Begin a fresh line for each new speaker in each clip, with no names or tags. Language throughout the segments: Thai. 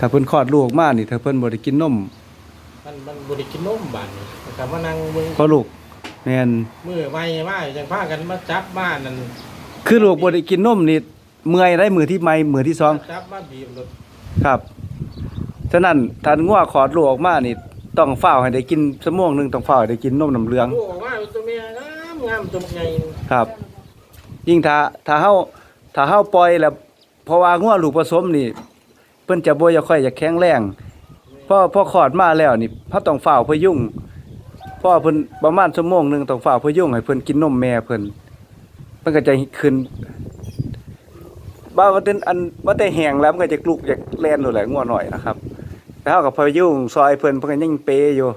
ถ้าเพิ่นคลอดลูกออกมานี่ถ้าเพิ่นบ่ได้กินนม
มันมันบริกินนมบานนี่แต่มานั่งมึง
พอลูกแม่น
มือไว้ว่าจังพากันมาจับบ้านนั่น
คือลูกบ่ได้กินนมนี่เมื่อยได้มือที่ไม่มือที่สอง
จับมาบีบรถ
ครับฉะนั้นถ้างัวคลอดลูกออกมานี่ต้องเฝ้าให้ได้กินชั่วโมงหนึงต้องเฝ้าให้ได้กินนมน้ำเหลือง
ลูกออกมาเป็นตัวเมียงามงามตัวใหญ่
ครับ ยิ่งถ้าถ้าเฮาถ้าเฮาปล่อยแล้วเพราะว่างัวลูกผสมนี่เพิ่นจะบ่ค่อยจะแข็งแรงพอพอคลอดมาแล้วนี่เฮาต้องเฝ้าพยุงพอเพิ่นประมาณชั่วโมงหนึงต้องเฝ้าพยุงให้เพิ่นกินนมแม่เพิ่นเพิ่นก็จะขึ้นบ่าว่าแต่อันว่าแต่แห้งแล้วมันก็จะลุกอยากแล่นโลดแหละงัวหน่อยนะครับแล้วเฮาก็พยุงซอยเพิ่นเพิ่นก็ยังเปอยู่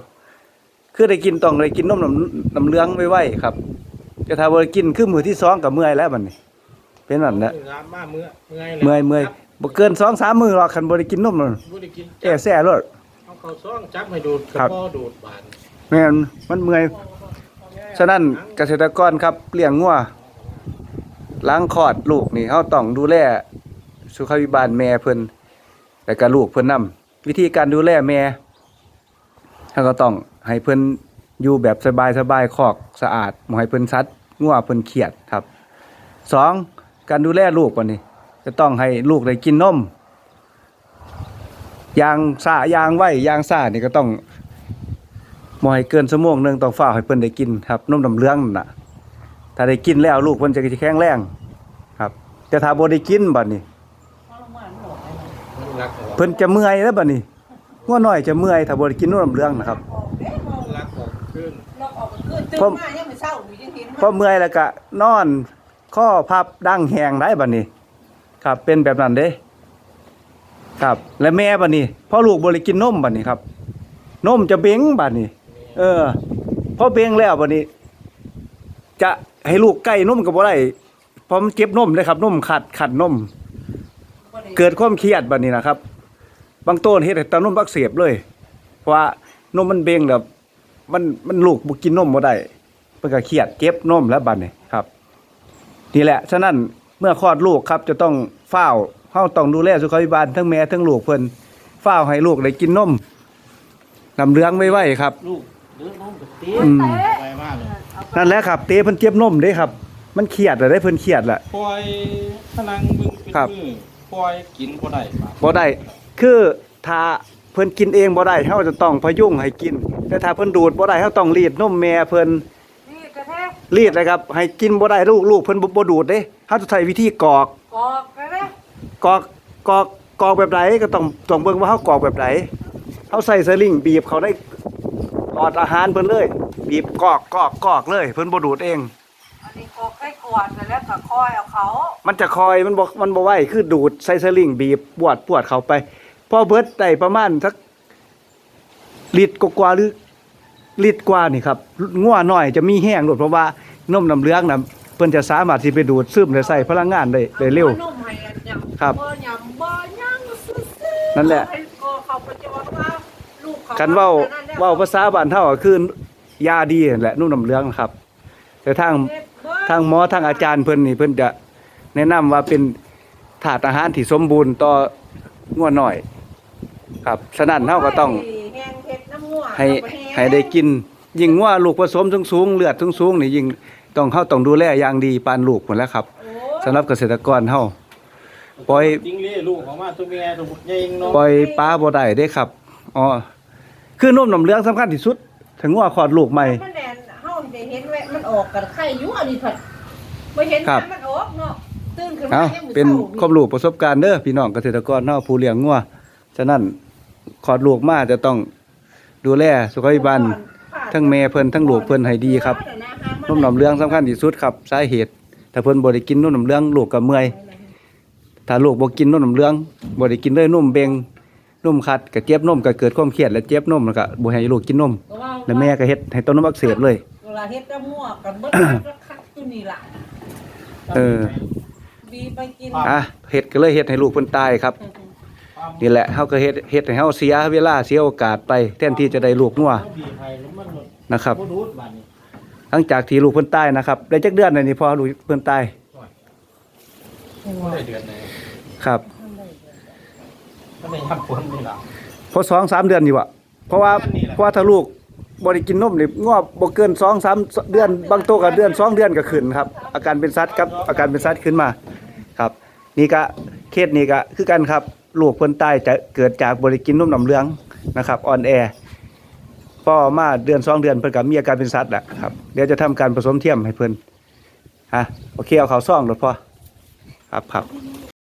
คือได้กินต้องได้กินนมน้ำน้ำเหลืองไว้ๆครับจะถ้าบ่ได้กินคือมื้อที่สองก็เมื่อยแล้วบัดนี้เป็นนั่นแหละ
งามมากเมื่อเมื่อย
เมื่อยเมื่อย บ่เกิน2-3มื้อหรอกคันบ่ได้กินนมนั่น
บ่ได้กิน
แอแซ่รถ
เอาเข้าซ่องจับให้ดูดกระ
ครับ
เพาะดูดบาน
แม่นมันเมื่อยฉะนั้นเกษตรกรครับเลี้ยงงัวล้างคลอดลูกนี่เฮาต้องดูแลสุขภิบาลแม่เพิ่นแล้วก็ลูกเพิ่นนํวิธีการดูแลแม่เฮาก็ต้องให้เพิ่นอยู่แบบสบายๆคอกสะอาดบ่ให้เพิ่นซัดงัวเพิ่นเครียดครับสองการดูแลลูกบัดนี้ จะต้องให้ลูกได้กินนมยางซายางไว้ยางซานี่ก็ต้องบ่ให้เกินชั่วโมงหนึงต้องฝ้าให้เพิ่นได้กินครับนมน้ำเหลืองน่ะ ถ้าได้กินแล้วลูกเพิ่นจะแข็งแรงครับ แต่ถ้าบ่ได้กินบัดนี้ เพิ่นจะเมื่อยแล้วบัดนี้งัวน้อยจะเมื่อยถ้าบ่ได้กินนมน้ำเหลืองนะครับ
รักออกขึ้น
เราออกมาคืนตื่น
ผม
มายังไม่เศร้าอยู่ยังเห็น
พอเมื่อยแล้วก็นอนข้อพับดั้งแหงได้บัดนี้ ครับเป็นแบบนั้นเด้ครับ และแม่บัดนี้พ่อลูกบ่ได้กินนมบัดนี้ครับนมจะเบ่งบัดนี้ เออพอเบ่งแล้วบัดนี้ จะให้ลูกใกล้นมก็บ่ได้เพราะมันเก็บนมเลยครับนมขาดขาดนมเกิดความเครียดบัดนี้นะครับ บางต้นเฮ็ดให้ตานมอักเสียบเลย เพราะว่านมมันเบ่งแล้วมันมันลูกบ่กินนมบ่ได้เพิ่นก็เครียดเจ็บนมแล้วบัดนี้ครับนี่แหละฉะนั้น มื่อคลอดลูกครับจะต้องเฝ้าเฮาต้องดูแลสุขภิบาลทั้งแม่ทั้งลูกเพิ่นเฝ้าให้ลูกได้กินนมน้ำเหลืองไว้ๆครับ
ลูกเดือดน้องกับเตี้ย
อืม
ไปมากเลย
นั่นแหละครับ เต้เพิ่นเจ็บนมเด้ครับ มันเครียดอะได้เพิ่นเครียดละ
ปล่อยพลังมึงเป็น
ครับ
มือปล่อยกินบ่ได้ปะ
บ่ได้คือถ้าเพิ่นกินเองบ่ได้เฮาจะต้องพยุงให้กิน แต่ถ้าเพิ่นดูดบ่ได้เฮาต้องรีดนมแม่เพิ่น
นี่กระแทก
รีดเลยครับ ให้กินบ่ได้ลูกลูกเพิ่นบ่บ่ดูดเด้เฮาจะใช้วิธีกรอก
กอกกระแทก
กรอกกรอกกรอกแบบไหนก็ต้องต้องเบิ่งว่าเฮากรอกแบบไหนเฮาใส่สลิงบีบเขาได้ออดอาหารเพิ่นเลย บีบกรอกกรอกกรอกเลย เพิ่นบ่ดูดเอง
อันนี้กอกใกล้กวาดแต่แล้วก็คอยเอาเขา
มันจะคอยมันบอกมันบ่ไหวคือดูดใส่สลิงบีบปวดปวดเข้าไปพอเบิดได้ประมาณสักลิตรกว่าๆหรือ ลิตรกว่านี่ครับงัวน้อยจะมีแห้งโดดเพราะว่านมน้ำเหลืองน่ะเพิ่นจะสามารถที่ไปดูดซึมได้ใส่พลังงานได้ได้เร็ว
อานุ่มให้อันย
ครับ
ยำบ่ยังซื่อๆ
นั่นแหละ
กอกเขาไปจะว่าว่าลูกเขา
กันเว้าเว้าภาษาบ้านเฮาก็คือยาดีนั่นแหละนุ่มน้ำเหลืองนะครับ แต่ทางทางหมอทางอาจารย์เพิ่นนี่เพิ่นจะแนะนำว่าเป็นถาดอาหารที่สมบูรณ์ต่องัวน้อย ครับฉะนั้นเฮาก็ต้อง ให้
เอาไปแง
ให้ได้กิน ยิ่งว่าลูกผสมสูงๆเลือดสูงๆนี่ยิ่งต้องเฮาต้องดูแลอย่างดีปานลูกหมดแล้วครับ
โอ้
สำหรับเกษตรกรเฮาปล่อย
จริงเลยลูกของมาตัวเมียตัวใหญ่เนาะ
ปล่อยปลาบ่ได้เด้ครับอ๋อคือนมน้ำเหลืองสำคัญที่สุดถึงว่าคลอดลูกใหม่
มันแน่นเฮาได้เห็นแวะมันออกกันไข่อยู่อันนี้ผัดบ่เห็น
ครับ
มันออกเนาะตื่นขึ้นมา
เอ้า
ยังมื้อ
เป็น
ช้า
ความรู้ประสบการณ์เด้อพี่น้องเกษตรกรเฮาผู้เลี้ยงงัวฉะนั้นคลอดลูกมาจะต้อง ดูแลสุขภิบาลทั้งแม่เพิ่นทั้งลูกเพิ่นให้ดีครับนมน้ำเหลืองสำคัญที่สุดครับสาเหตุถ้าเพิ่นบ่ได้กินนมน้ำเหลืองลูกก็เมื่อยถ้าลูกบ่กินนมน้ำเหลืองบ่ได้กินเลยนมเบงนมคัดก็เจ็บนมก็เกิดความเครียดและเจ็บนมแล้วก็บ่ให้ลูกกินนมแล้วแม่ก็เฮ็ดให้ต้นนมอักเสบเลย
เวลาเฮ็ดน้ำงัวกันเบิดก็คักอยู่นี่ล่ะ
เออ
บีไปกิน
อะเฮ็ดก็เลยเฮ็ดให้ลูกเพิ่นตายครับ นี่แหละเฮาก็เฮ็ดเฮ็ดให้เฮาเสียเวลาเสียโอกาสไปแทนที่จะได้ลูกงัว
บีบให้แล้วมันหมด
นะครับ
บ่ดูดบาดนี้
หลังจากที่ลูกเพิ่นตายนะครับได้จักเดือนแล้วนี่พอลูกเพิ่นตาย
บ่ได้เดือนไหน
ครับ
ก็ไม่ยำฝนนี่ล่ะ
พอสองสามเดือนอยู่อะเพราะว่า
เดือนนี่แหละ
เพราะว่าถ้าลูกบริกินนมนี่งอบบ่เกินสองสามเดือน บางตัวก็เดือนสองเดือนก็ขึ้นครับ อาการเป็นซัดครับอาการเป็นซัดขึ้นมา ครับ นี่ก็เคสนี้ก็คือกันครับ ลูกเพิ่นตายจะเกิดจากบริกินนุ่มน้ำเลืองนะครับอ่อนแอพ่อมาเดือนสองเดือนเพิ่นกับมีอาการเป็นซัดแหละครับเดี๋ยวจะทำการผสมเทียมให้เพิ่นฮะโอเคเอาเขาซ่องรถพอครับครับ